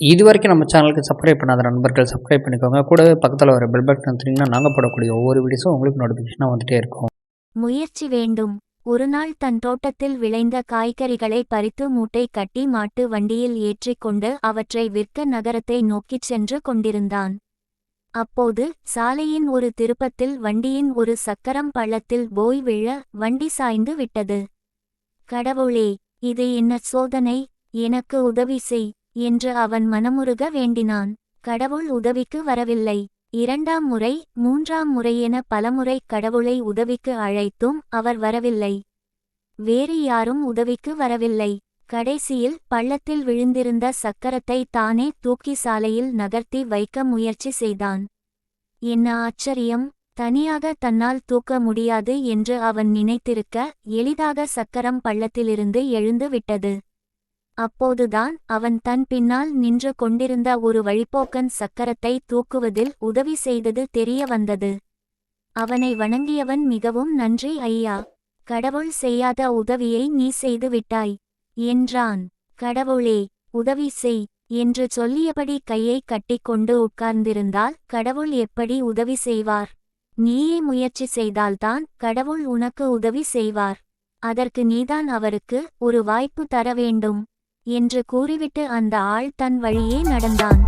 இது வரைக்கும் நம்ம சேனலுக்கு சப்ஸ்கிரைப் பண்ணாத நண்பர்கள் சப்ஸ்கிரைப் பண்ணிக்கோங்க. கூடவே பக்கத்தில் வர பெல் பட்டன் வந்தீங்கன்னா நாங்கள் போடக்கூடிய ஒவ்வொரு வீடியோஸும் உங்களுக்கு நோட்டிஃபிகேஷனாக வந்துட்டே இருக்கும். முயற்சி வேண்டும். ஒருநாள் தன் தோட்டத்தில் விளைந்த காய்கறிகளை பறித்து மூட்டை கட்டி மாட்டு வண்டியில் ஏற்றிக்கொண்டு அவற்றை விற்க நகரத்தை நோக்கிச் சென்று கொண்டிருந்தான். அப்போது சாலையின் ஒரு திருப்பத்தில் வண்டியின் ஒரு சக்கரம் பள்ளத்தில் போய் விழ வண்டி சாய்ந்து விட்டது. கடவுளே இது என்ன சோதனை? எனக்கு உதவி செய். என்று அவன் மனமுருக வேண்டினான். கடவுள் உதவிக்கு வரவில்லை. இரண்டாம் முறை மூன்றாம் முறையென பலமுறை கடவுளை உதவிக்கு அழைத்தும் அவர் வரவில்லை. வேறு யாரும் உதவிக்கு வரவில்லை. கடைசியில் பள்ளத்தில் விழுந்திருந்த சக்கரத்தை தானே தூக்கி சாலையில் நகர்த்தி வைக்க முயற்சி செய்தான். என்ன ஆச்சரியம். தனியாக தன்னால் தூக்க முடியாது என்று அவன் நினைத்திருக்க எளிதாக சக்கரம் பள்ளத்திலிருந்து எழுந்து விட்டது. அப்போதுதான் அவன் தன் பின்னால் நின்று கொண்டிருந்த ஒரு வழிப்போக்கன் சக்கரத்தை தூக்குவதில் உதவி செய்தது தெரிய வந்தது. அவனை வணங்கியவன் மிகவும் நன்றி ஐயா கடவுள் செய்யாத உதவியை நீ செய்து விட்டாய் என்றான். கடவுளே உதவி செய் என்று சொல்லியபடி கையை கட்டிக்கொண்டு உட்கார்ந்திருந்தால் கடவுள் எப்படி உதவி செய்வார்? நீயே முயற்சி செய்தால்தான் கடவுள் உனக்கு உதவி செய்வார். அதற்கு நீதான் அவருக்கு ஒரு வாய்ப்பு தர வேண்டும். என்று கூறிவிட்டு அந்த ஆள் தன் வழியே நடந்தான்.